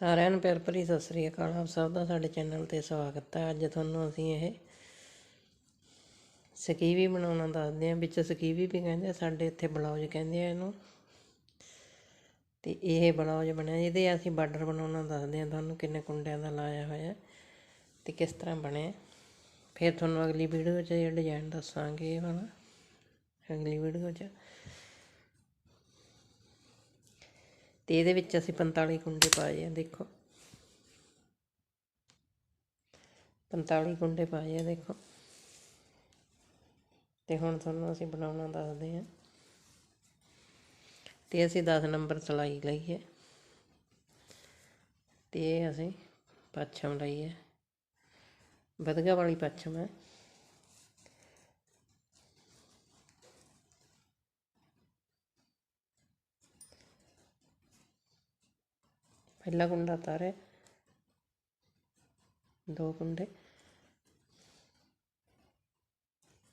ਸਾਰਿਆਂ ਨੂੰ ਪਿਆਰ ਭਰੀ ਸਤਿ ਸ੍ਰੀ ਅਕਾਲ ਆਪ ਸਭ ਦਾ ਸਾਡੇ ਚੈਨਲ ਤੇ ਸਵਾਗਤ ਹੈ। ਅੱਜ ਤੁਹਾਨੂੰ ਅਸੀਂ ਇਹ ਸਕੀਵੀ ਬਣਾਉਣਾ ਦੱਸਦੇ ਹਾਂ। ਵਿੱਚ ਸਕੀਵੀ ਵੀ ਕਹਿੰਦੇ ਆ, ਸਾਡੇ ਇੱਥੇ ਬਲਾਉਜ ਕਹਿੰਦੇ ਆ ਇਹਨੂੰ। ਤੇ ਇਹ ਬਲਾਉਜ ਬਣਿਆ ਜਿਹਦੇ ਅਸੀਂ ਬਾਰਡਰ ਬਣਾਉਣਾ ਦੱਸਦੇ ਹਾਂ। ਤੁਹਾਨੂੰ ਕਿੰਨੇ ਕੁੰਡਿਆਂ ਦਾ ਲਾਇਆ ਹੋਇਆ ਤੇ ਕਿਸ ਤਰ੍ਹਾਂ ਬਣਿਆ ਫਿਰ ਤੁਹਾਨੂੰ ਅਗਲੀ ਵੀਡੀਓ 'ਚ ਇਹ ਡਿਜ਼ਾਈਨ ਦੱਸਾਂਗੇ ਇਹ ਵਾਲਾ। ਅਗਲੀ ਵੀਡੀਓ 'ਚ ਤੇ ਇਹਦੇ ਵਿੱਚ ਅਸੀਂ 45 ਕੁੰਡੇ ਪਾਏ ਆ, ਦੇਖੋ। 45 ਕੁੰਡੇ ਪਾਏ ਆ, ਦੇਖੋ। ਤੇ ਹੁਣ ਤੁਹਾਨੂੰ ਅਸੀਂ ਬਣਾਉਣਾ ਦੱਸਦੇ ਹਾਂ। ਤੇ ਅਸੀਂ 10 ਨੰਬਰ ਸਲਾਈ ਲਈ ਹੈ। ਤੇ ਅਸੀਂ ਪੱਛਮ ਲਈ ਹੈ। ਵਧਗਾ ਵਾਲੀ ਪੱਛਮ ਹੈ। ਪਹਿਲਾ ਕੁੰਡਾ ਉਤਾਰੇ ਦੋ ਕੁੰਡੇ,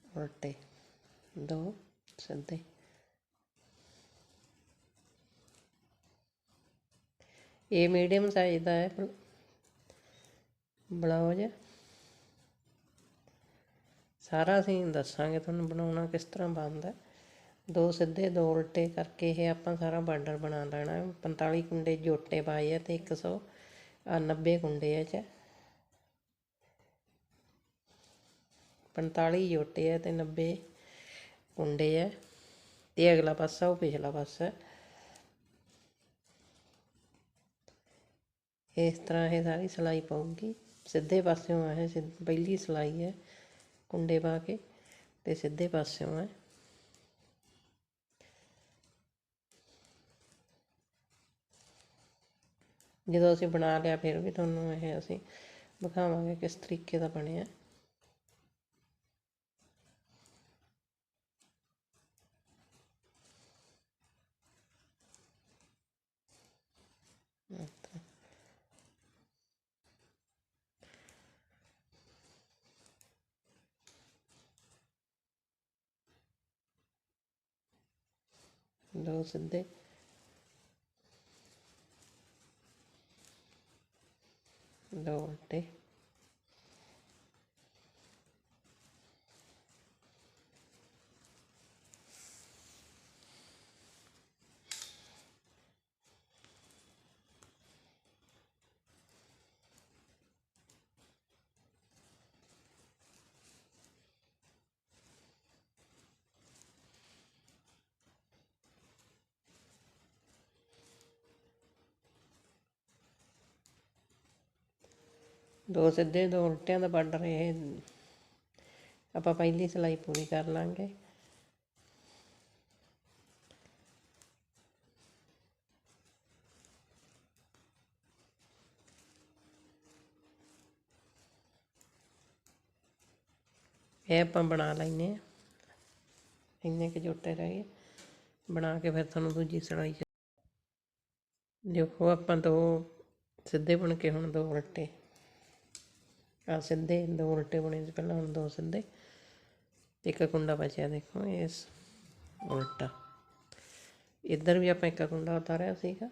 ਉਲਟੇ, ਦੋ ਸਿੱਧੇ। ਇਹ ਮੀਡੀਅਮ ਸਾਈਜ਼ ਦਾ ਹੈ ਬਲਾਉਜ ਸਾਰਾ ਅਸੀਂ ਦੱਸਾਂਗੇ, ਤੁਹਾਨੂੰ ਬਣਾਉਣਾ ਕਿਸ ਤਰ੍ਹਾਂ ਬਣਦਾ ਦੋ ਸਿੱਧੇ, ਦੋ ਉਲਟੇ ਕਰਕੇ ਇਹ ਆਪਾਂ ਸਾਰਾ ਬਾਰਡਰ ਬਣਾ ਲੈਣਾ। 45 ਕੁੰਡੇ ਜੋਟੇ ਪਾਏ ਆ ਤੇ 100 90 ਕੁੰਡੇ ਆ ਚ। 45 ਜੋਟੇ ਆ ਤੇ 90 ਕੁੰਡੇ ਆ। ਤੇ ਅਗਲਾ ਪਾਸਾ, ਉਹ ਪਿਛਲਾ ਪਾਸਾ। ਇਸ ਤਰ੍ਹਾਂ ਇਹ ਸਾਰੀ ਸਲਾਈ ਪਾਉਗੀ ਸਿੱਧੇ ਪਾਸਿਓਂ ਆ ਇਹ, ਸਿੱਧ- ਪਹਿਲੀ ਸਲਾਈ ਹੈ ਕੁੰਡੇ ਪਾ ਕੇ ਤੇ ਸਿੱਧੇ ਪਾਸਿਓਂ ਹੈ ਜਦੋਂ ਅਸੀਂ ਬਣਾ ਲਿਆ, ਫਿਰ ਵੀ ਤੁਹਾਨੂੰ ਇਹ ਅਸੀਂ ਦਿਖਾਵਾਂਗੇ ਕਿਸ ਤਰੀਕੇ ਦਾ ਬਣਿਆ। ਦੋ ਸਿੱਧੇ। ਦੋ ਦੋ ਸਿੱਧੇ, ਦੋ ਉਲਟਿਆਂ ਦਾ ਬਾਰਡਰ ਇਹ ਆਪਾਂ ਪਹਿਲੀ ਸਿਲਾਈ ਪੂਰੀ ਕਰ ਲਾਂਗੇ। ਇਹ ਆਪਾਂ ਬਣਾ ਲੈਨੇ ਆ ਇੰਨੇ ਕਿ ਜੋਟੇ ਰਹਿ ਗਏ। ਬਣਾ ਕੇ ਫਿਰ ਤੁਹਾਨੂੰ ਦੂਜੀ ਸਿਲਾਈ ਦੇਖੋ, ਆਪਾਂ ਦੋ ਸਿੱਧੇ ਬਣ ਕੇ ਹੁਣ ਦੋ ਉਲਟੇ। ਆ ਸਿੱਧੇ, ਦੋ ਉਲਟੇ ਬਣੇ ਸੀ ਪਹਿਲਾਂ, ਹੁਣ ਦੋ ਸਿੱਧੇ। ਇੱਕ ਕੁੰਡਾ ਬਚਿਆ, ਦੇਖੋ ਇਸ ਉਲਟਾ। ਇੱਧਰ ਵੀ ਆਪਾਂ ਇੱਕ ਕੁੰਡਾ ਉਤਾਰਿਆ ਸੀਗਾ।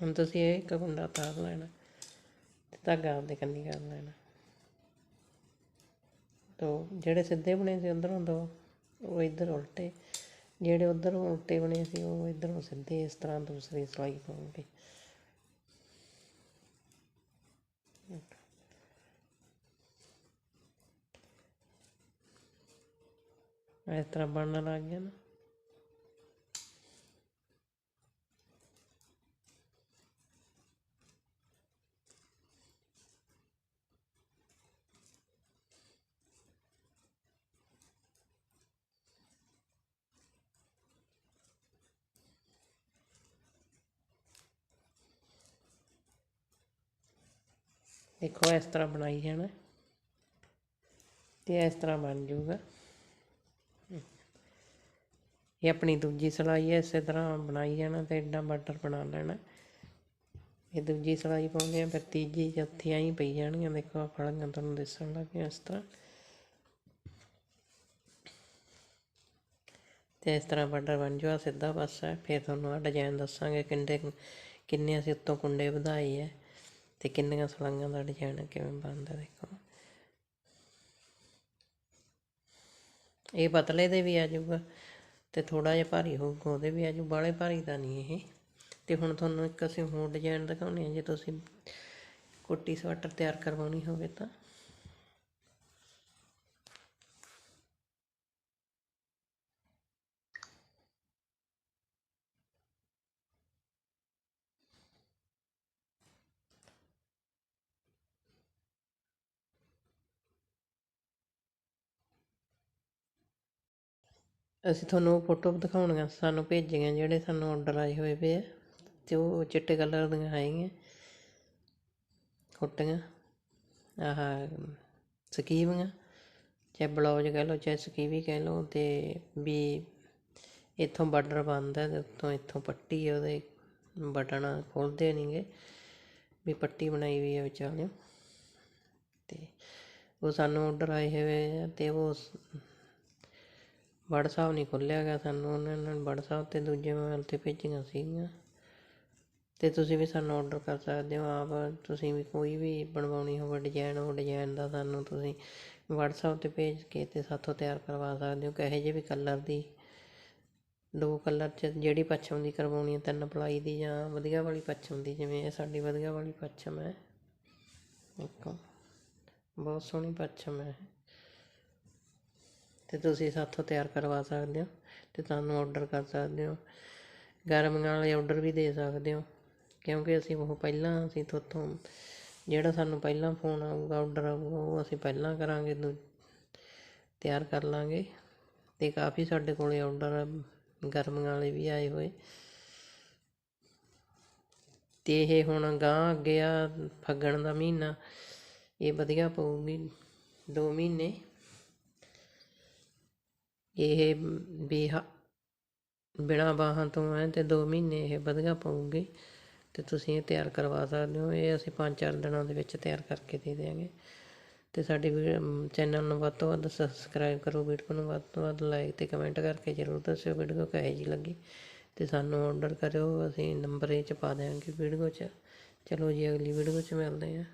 ਹੁਣ ਤੁਸੀਂ ਇਹ ਇੱਕ ਕੁੰਡਾ ਉਤਾਰ ਲੈਣਾ ਤੇ ਧਾਗਾ ਆਪਦੇ ਕੰਨੀ ਕਰ ਲੈਣਾ। ਤੋ ਜਿਹੜੇ ਸਿੱਧੇ ਬਣੇ ਸੀ, ਉਧਰੋਂ ਦੋ, ਉਹ ਇੱਧਰ ਉਲਟੇ। ਜਿਹੜੇ ਉਧਰ ਉਲਟੇ ਬਣੇ ਸੀ, ਉਹ ਇੱਧਰੋਂ ਸਿੱਧੇ ਇਸ ਤਰ੍ਹਾਂ ਦੂਸਰੀ ਸਲਾਈ ਪਾਉਂਗੇ। ਇਸ ਤਰ੍ਹਾਂ ਬਣਨ ਲੱਗ ਗਿਆ ਨਾ। ਦੇਖੋ ਇਸ ਤਰ੍ਹਾਂ ਬਣਾਈ ਜਾਣਾ ਤੇ ਇਸ ਤਰ੍ਹਾਂ ਬਣ ਜਾਊਗਾ। ਇਹ ਆਪਣੀ ਦੂਜੀ ਸਲਾਈ ਹੈ, ਇਸੇ ਤਰ੍ਹਾਂ ਬਣਾਈ ਜਾਣਾ ਤੇ ਐਡਾ ਬਾਰਡਰ ਬਣਾ ਲੈਣਾ। ਇਹ ਦੂਜੀ ਸਲਾਈ ਪਾਉਂਦੇ ਆ, ਫਿਰ ਤੀਜੀ ਚੌਥੀ ਆਈ ਪਈ ਜਾਣਗੀਆਂ। ਦੇਖੋ ਆ ਫੜੀਆਂ ਤੁਹਾਨੂੰ ਦਿਸਣ ਲੱਗ ਗਈਆਂ ਇਸ ਤਰ੍ਹਾਂ। ਤੇ ਇਸ ਤਰ੍ਹਾਂ ਬਾਰਡਰ ਬਣ ਜਾਊ ਸਿੱਧਾ ਪਾਸਾ। ਫਿਰ ਤੁਹਾਨੂੰ ਆ ਡਿਜ਼ਾਈਨ ਦੱਸਾਂਗੇ ਕਿੰਨੇ ਕਿੰਨੇ ਅਸੀਂ ਉੱਤੋਂ ਕੁੰਡੇ ਵਧਾਏ ਹੈ। ਅਤੇ ਕਿੰਨੀਆਂ ਸਲਾਈਆਂ ਦਾ ਡਿਜ਼ਾਈਨ ਕਿਵੇਂ ਬਣਦਾ ਦੇਖੋ। ਇਹ ਪਤਲੇ ਦੇ ਵੀ ਆ ਜਾਊਗਾ ਤੇ ਥੋੜਾ ਜਿਹਾ ਭਾਰੀ ਹੋਊਗਾ, ਉਹਦੇ ਵੀ ਆ ਜਾਊ, ਬਾਹਲੇ ਭਾਰੀ ਤਾਂ ਨਹੀਂ ਇਹ। ਤੇ ਹੁਣ ਤੁਹਾਨੂੰ ਇੱਕ ਅਸੀਂ ਹੋਰ ਡਿਜ਼ਾਈਨ ਦਿਖਾਉਣੇ ਆ, ਜੇ ਤੁਸੀਂ ਕੋਟੀ ਸਵੈਟਰ ਤਿਆਰ ਕਰਵਾਉਣੀ ਹੋਵੇ ਤਾਂ। ਅਸੀਂ ਤੁਹਾਨੂੰ ਉਹ ਫੋਟੋ ਦਿਖਾਉਣੀਆਂ, ਸਾਨੂੰ ਭੇਜੀਆਂ ਜਿਹੜੇ ਸਾਨੂੰ ਆਰਡਰ ਆਏ ਹੋਏ ਪਏ ਆ ਅਤੇ ਉਹ ਚਿੱਟੇ ਕਲਰ ਦੀਆਂ ਹੈਗੀਆਂ ਕੋਟੀਆਂ ਆਹ ਸਕੀਵੀਆਂ, ਚਾਹੇ ਬਲੌਜ ਕਹਿ ਲਓ, ਚਾਹੇ ਸਕੀਵੀ ਕਹਿ ਲਓ ਅਤੇ ਵੀ ਇੱਥੋਂ ਬਾਰਡਰ ਬਣਦਾ ਅਤੇ ਉੱਤੋਂ ਇੱਥੋਂ ਪੱਟੀ ਆ, ਉਹਦੇ ਬਟਨ ਖੋਲਦੇ ਨਹੀਂਗੇ ਵੀ ਪੱਟੀ ਬਣਾਈ ਹੋਈ ਆ ਵਿਚਾਲਿਓ ਅਤੇ ਉਹ ਸਾਨੂੰ ਆਰਡਰ ਆਏ ਹੋਏ ਆ ਅਤੇ ਉਹ ਵਟਸਐਪ ਨਹੀਂ ਖੁੱਲਿਆ ਗਿਆ ਸਾਨੂੰ, ਉਹਨਾਂ ਨੇ ਵਟਸਐਪ ਤੇ ਦੂਜੇ ਮੋਬਾਈਲ ਤੇ ਭੇਜੀਆਂ ਸੀਗੀਆਂ। ਤੇ ਤੁਸੀਂ ਵੀ ਸਾਨੂੰ ਆਰਡਰ ਕਰ ਸਕਦੇ ਹੋ, ਆਪ ਤੁਸੀਂ ਵੀ ਕੋਈ ਵੀ ਬਣਵਾਉਣੀ ਹੋਵੇ ਡਿਜ਼ਾਈਨ ਉਹ ਡਿਜ਼ਾਈਨ ਦਾ ਸਾਨੂੰ ਤੁਸੀਂ ਵਟਸਐਪ ਤੇ ਭੇਜ ਕੇ ਤੇ ਸਾਥੋਂ ਤਿਆਰ ਕਰਵਾ ਸਕਦੇ ਹੋ, ਕਹੇ ਜਿਹੇ ਵੀ ਕਲਰ ਦੀ। ਦੋ ਕਲਰ ਚ ਜਿਹੜੀ ਪੱਛਮ ਦੀ ਕਰਵਾਉਣੀ ਹੈ, ਤਿੰਨ ਪਲਾਈ ਦੀ ਜਾਂ ਵਧੀਆ ਵਾਲੀ ਪੱਛਮ ਦੀ, ਜਿਵੇਂ ਇਹ ਸਾਡੀ ਵਧੀਆ ਵਾਲੀ ਪੱਛਮ ਹੈ। ਇੱਕ ਬਹੁਤ ਸੋਹਣੀ ਪੱਛਮ ਹੈ। ਅਤੇ ਤੁਸੀਂ ਸਾਥੋਂ ਤਿਆਰ ਕਰਵਾ ਸਕਦੇ ਹੋ ਅਤੇ ਤੁਹਾਨੂੰ ਔਡਰ ਕਰ ਸਕਦੇ ਹੋ। ਗਰਮੀਆਂ ਵਾਲੇ ਔਡਰ ਵੀ ਦੇ ਸਕਦੇ ਹੋ, ਕਿਉਂਕਿ ਅਸੀਂ ਉਹ ਪਹਿਲਾਂ ਅਸੀਂ ਤੁਹਾਤੋਂ ਜਿਹੜਾ ਸਾਨੂੰ ਪਹਿਲਾਂ ਫੋਨ ਆਊਗਾ ਔਡਰ ਆਊਗਾ, ਉਹ ਅਸੀਂ ਪਹਿਲਾਂ ਕਰਾਂਗੇ, ਦੂ, ਤਿਆਰ ਕਰ ਲਾਂਗੇ। ਅਤੇ ਕਾਫੀ ਸਾਡੇ ਕੋਲ ਔਡਰ ਗਰਮੀਆਂ ਵਾਲੇ ਵੀ ਆਏ ਹੋਏ। ਅਤੇ ਇਹ ਹੁਣ ਗਾਂ ਅੱਗੇ ਆ, ਫੱਗਣ ਦਾ ਮਹੀਨਾ, ਇਹ ਵਧੀਆ ਪਊਗੀ 2 ਮਹੀਨੇ। ਇਹ ਵੀ ਬਿਨਾਂ ਬਾਹਾਂ ਤੋਂ ਹੈ ਤੇ 2 ਮਹੀਨੇ ਇਹ ਵਧੀਆ ਪਊਗੀ ਤੇ ਤੁਸੀਂ ਇਹ ਤਿਆਰ ਕਰਵਾ ਸਕਦੇ ਹੋ। ਇਹ ਅਸੀਂ 5-4 ਦਿਨਾਂ ਦੇ ਵਿੱਚ ਤਿਆਰ ਕਰਕੇ ਦੇ ਦਿਆਂਗੇ। ਤੇ ਸਾਡੇ ਚੈਨਲ ਨੂੰ ਵੱਧ ਤੋਂ ਵੱਧ ਸਬਸਕ੍ਰਾਈਬ ਕਰੋ, ਵੀਡੀਓ ਨੂੰ ਵੱਧ ਤੋਂ ਵੱਧ ਲਾਈਕ ਤੇ ਕਮੈਂਟ ਕਰਕੇ ਜ਼ਰੂਰ ਦੱਸਿਓ ਵੀਡੀਓ ਕਿਹੋ ਜਿਹੀ ਲੱਗੀ। ਤੇ ਸਾਨੂੰ ਆਰਡਰ ਕਰਿਓ, ਅਸੀਂ ਨੰਬਰ ਇਹ ਚ ਪਾ ਦਿਆਂਗੇ ਵੀਡੀਓ 'ਚ। ਚਲੋ ਜੀ, ਅਗਲੀ ਵੀਡੀਓ 'ਚ ਮਿਲਦੇ ਹਾਂ।